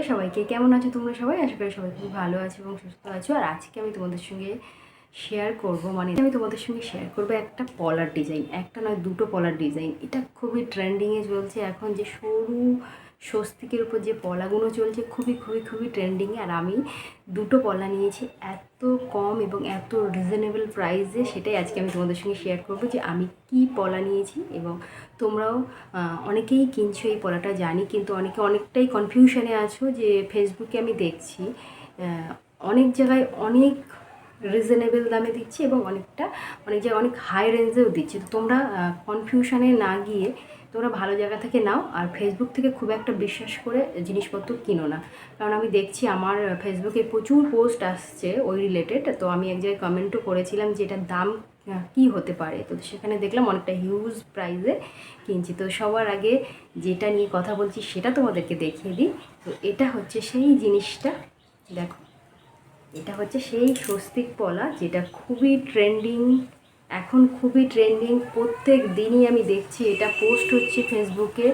Hello সবাইকে। কেমন আছো তোমরা সবাই? আশা করি সবাই খুব ভালো আছো এবং সুস্থ আছো। আর আজকে আমি তোমাদের সঙ্গে শেয়ার করব। মানে আমি তোমাদের সঙ্গে শেয়ার করব একটা পলার ডিজাইন একটা নয়, দুটো পলার ডিজাইন এটা খুবই ট্রেন্ডিংয়ে চলছে। এখন যে সরু স্বস্তিকের উপর যে পলাগুলো চলছে, খুবই খুবই খুবই ট্রেন্ডিংয়ে আর আমি দুটো পলা নিয়েছি, এত কম এবং এত রিজনেবল প্রাইসে সেটাই আজকে আমি তোমাদের সঙ্গে শেয়ার করব যে আমি কি পলা নিয়েছি এবং তোমরাও অনেকেই কিনছো এই পলাটা, জানি, কিন্তু অনেকে অনেকটাই কনফিউশনে আছো যে ফেসবুকে আমি দেখছি অনেক জায়গায় অনেক রিজনেবল দামে দিচ্ছে এবং অনেকটা, অনেক জায়গায় অনেক হাই রেঞ্জেও দিচ্ছে। তো তোমরা কনফিউশনে না গিয়ে তোমরা ভালো জায়গা থেকে নাও আর ফেসবুক থেকে খুব একটা বিশ্বাস করে জিনিসপত্র কিনো না। কারণ আমি দেখছি আমার ফেসবুকে প্রচুর পোস্ট আসছে ওই রিলেটেড তো আমি এক জায়গায় কমেন্টও করেছিলাম যে এটার দাম কি হতে পারে? তো সেখানে দেখলাম অনেকটা হিউজ প্রাইজে কিনছি। তো সবার আগে যেটা নিয়ে কথা বলছি সেটা তোমাদেরকে দেখিয়ে দিই। তো এটা হচ্ছে সেই জিনিসটা, দেখো। এটা হচ্ছে সেই স্বস্তিক পলা যেটা খুবই ট্রেন্ডিং এখন খুবই ট্রেন্ডিং প্রত্যেক দিনই আমি দেখছি, এটা পোস্ট হচ্ছে ফেসবুকে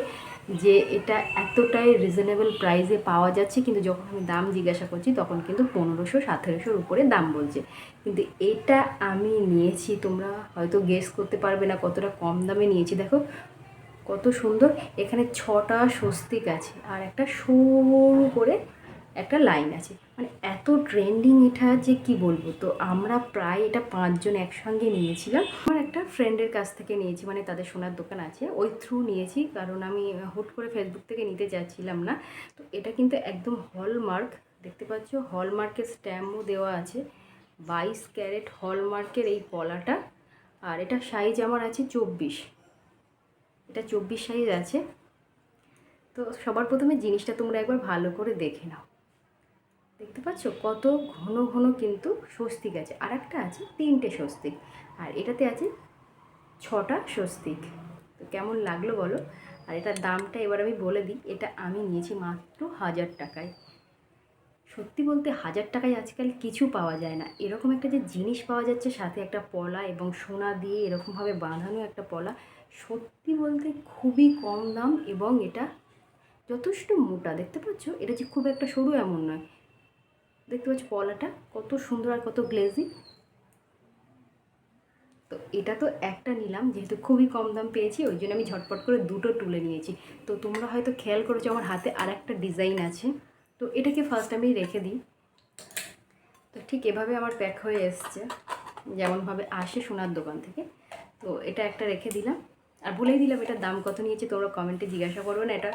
যে এটা এতটাই রিজনেবল প্রাইসে পাওয়া যাচ্ছে, কিন্তু যখন আমি দাম জিজ্ঞাসা করছি, তখন কিন্তু পনেরোশো, সতেরোশোর উপরে দাম বলছে। কিন্তু এটা আমি নিয়েছি, তোমরা হয়তো গেস করতে পারবে না কতটা কম দামে নিয়েছি। দেখো, কত সুন্দর, এখানে ছটা স্বস্তিক আছে, আর একটা সরু করে একটা লাইন আছে। মানে এত ট্রেন্ডিং এটা যে কি বলব? তো আমরা প্রায় এটা পাঁচজন একসঙ্গে নিয়েছিলাম। আমার একটা ফ্রেন্ডের কাছ থেকে নিয়েছি মানে তাদের সোনার দোকান আছে। ওই থ্রু নিয়েছি, কারণ আমি হুট করে ফেসবুক থেকে নিতে চাচ্ছিলাম না। তো এটা কিন্তু একদম হলমার্ক দেখতে পাচ্ছ? হলমার্কের স্ট্যাম্পও দেওয়া আছে। বাইশ ক্যারেট হলমার্কের এই পলাটা। আর এটা সাইজ আমার আছে চব্বিশ। এটা চব্বিশ সাইজ আছে। তো সবার প্রথমে জিনিসটা তোমরা একবার ভালো করে দেখে নাও। দেখতে পাচ্ছ? কত ঘন ঘন কিন্তু স্বস্তিক আছে। আর একটা আছে তিনটে স্বস্তিক। আর এটাতে আছে ছটা স্বস্তিক। তো কেমন লাগল বলো? আর এটার দামটা এবার আমি বলে দিই। এটা আমি নিয়েছি মাত্র হাজার টাকায়। সত্যি বলতে হাজার টাকায় আজকাল কিছু পাওয়া যায় না। এরকম একটা যে জিনিস পাওয়া যাচ্ছে, সাথে একটা পলা এবং সোনা দিয়ে এরকমভাবে বাঁধানো একটা পলা, সত্যি বলতে খুবই কম দাম এবং এটা যথেষ্ট মোটা। দেখতে পাচ্ছ? এটা যে খুব একটা সরু এমন নয়। দেখতে পাচ্ছ পলাটা? কত সুন্দর আর কত গ্লেজি তো এটা তো একটা নিলাম, যেহেতু খুবই কম দাম পেয়েছি, ওই জন্য আমি ঝটপট করে দুটো তুলে নিয়েছি। তো তোমরা হয়তো খেয়াল করেছ, আমার হাতে আর একটা ডিজাইন আছে। তো এটাকে ফার্স্ট আমি রেখে দিই। তো ঠিক এভাবে আমার প্যাক হয়ে এসছে, যেমনভাবে আসে সোনার দোকান থেকে। তো এটা একটা রেখে দিলাম। আর বলেই দিলাম এটার দাম কত নিয়েছে, তোমরা কমেন্টে জিজ্ঞাসা করবে না এটা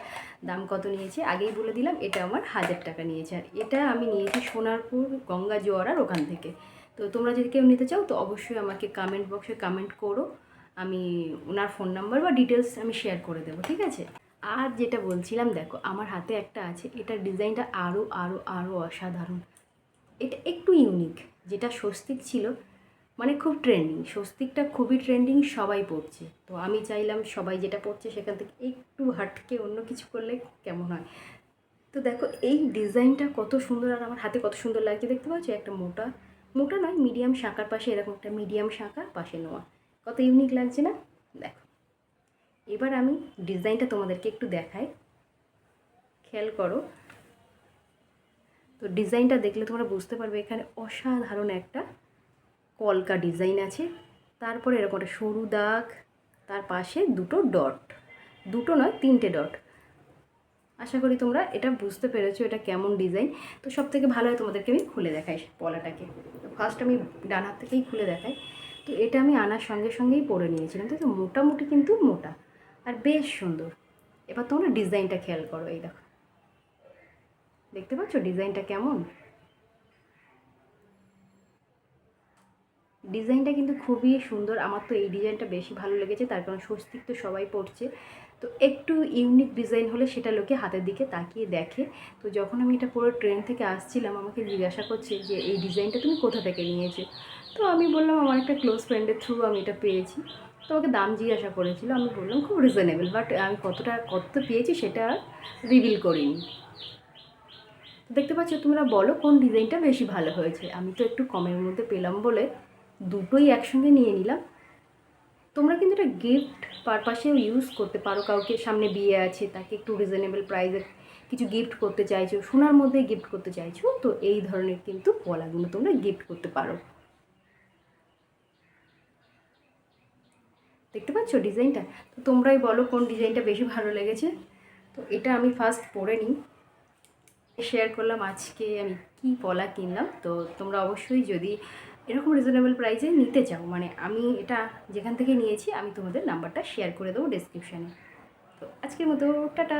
দাম কত নিয়েছে। আগেই বলে দিলাম, এটা আমার হাজার টাকা নিয়েছে। আর এটা আমি নিয়েছি সোনারপুর গঙ্গা জোয়ারার ওখান থেকে। তো তোমরা যদি কেউ নিতে চাও, তো অবশ্যই আমাকে কমেন্ট বক্সে কমেন্ট করো। আমি ওনার ফোন নাম্বার বা ডিটেলস আমি শেয়ার করে দেবো, ঠিক আছে? আর যেটা বলছিলাম, দেখো, আমার হাতে একটা আছে। এটার ডিজাইনটা আরও আরও আরও অসাধারণ। এটা একটু ইউনিক যেটা স্বস্তিক ছিল মানে খুব ট্রেন্ডিং স্বস্তিকটা খুবই ট্রেন্ডিং সবাই পড়ছে। তো আমি চাইলাম সবাই যেটা পড়ছে সেখান থেকে একটু হাটকে অন্য কিছু করলে কেমন হয়। তো দেখো, এই ডিজাইনটা কত সুন্দর আর আমার হাতে কত সুন্দর লাগছে, দেখতে পাচ্ছ? একটা মোটা মোটা নয় মিডিয়াম শাঁকার পাশে এরকম একটা মিডিয়াম শাঁকা পাশে নেওয়া কত ইউনিক লাগছে না? দেখো। এবার আমি ডিজাইনটা তোমাদেরকে একটু দেখাই। খেয়াল করো। তো ডিজাইনটা দেখলে তোমরা বুঝতে পারবে এখানে অসাধারণ একটা কলকা ডিজাইন আছে। তারপরে এরকম একটা সরু দাগ, তার পাশে দুটো ডট। দুটো নয়, তিনটে ডট। আশা করি তোমরা এটা বুঝতে পেরেছ এটা কেমন ডিজাইন। তো সব থেকে ভালো হয় তোমাদেরকে আমি খুলে দেখাই পলাটাকে। তো ফার্স্ট আমি ডান হাত থেকেই খুলে দেখাই। তো এটা আমি আনার সঙ্গে সঙ্গেই পরে নিয়েছিলাম। তো মোটামুটি কিন্তু মোটা আর বেশ সুন্দর। এবার তোমরা ডিজাইনটা খেয়াল করো, এই দেখো। দেখতে পাচ্ছ ডিজাইনটা কেমন? ডিজাইনটা কিন্তু খুবই সুন্দর। আমার তো এই ডিজাইনটা বেশি ভালো লেগেছে, তার কারণ স্বস্তিক তো সবাই পড়ছে তো একটু ইউনিক ডিজাইন হলে সেটা লোকে হাতের দিকে তাকিয়ে দেখে। তো যখন আমি এটা পুরো ট্রেন থেকে আসছিলাম, আমাকে জিজ্ঞাসা করছে যে, এই ডিজাইনটা তুমি কোথা থেকে নিয়েছো? তো আমি বললাম, আমার একটা ক্লোজ ফ্রেন্ডের থ্রু আমি এটা পেয়েছি। তো আমাকে দাম জিজ্ঞাসা করেছিল। আমি বললাম, খুব রিজনেবল বাট আমি কতটা, কত পেয়েছি সেটা রিভিল করিনি। দেখতে পাচ্ছ, তোমরা বলো কোন ডিজাইনটা বেশি ভালো হয়েছে। আমি তো একটু কমের মধ্যে পেলাম বলে দুটোই একসঙ্গে নিয়ে নিলাম। তোমরা কিন্তু এটা গিফট পারপাসেও ইউজ করতে পারো। কাউকে সামনে বিয়ে আছে, তাকে একটু রিজনেবল প্রাইসে কিছু গিফট করতে চাইছো, সোনার মধ্যে গিফট করতে চাইছো, তো এই ধরনের কিন্তু পলাগুলো তোমরা গিফট করতে পারো। দেখতে পাচ্ছ ডিজাইনটা? তো তোমরাই বলো কোন ডিজাইনটা বেশি ভালো লেগেছে? তো এটা আমি ফার্স্ট পরে নিই। শেয়ার করলাম আজকে আমি কি পলা কিনলাম। তো তোমরা অবশ্যই যদি এরকম রিজনেবল প্রাইসে নিতে চাও মানে আমি এটা যেখান থেকে নিয়েছি, আমি তোমাদের নাম্বারটা শেয়ার করে দেবো ডেসক্রিপশানে তো আজকের মতো, টাটা!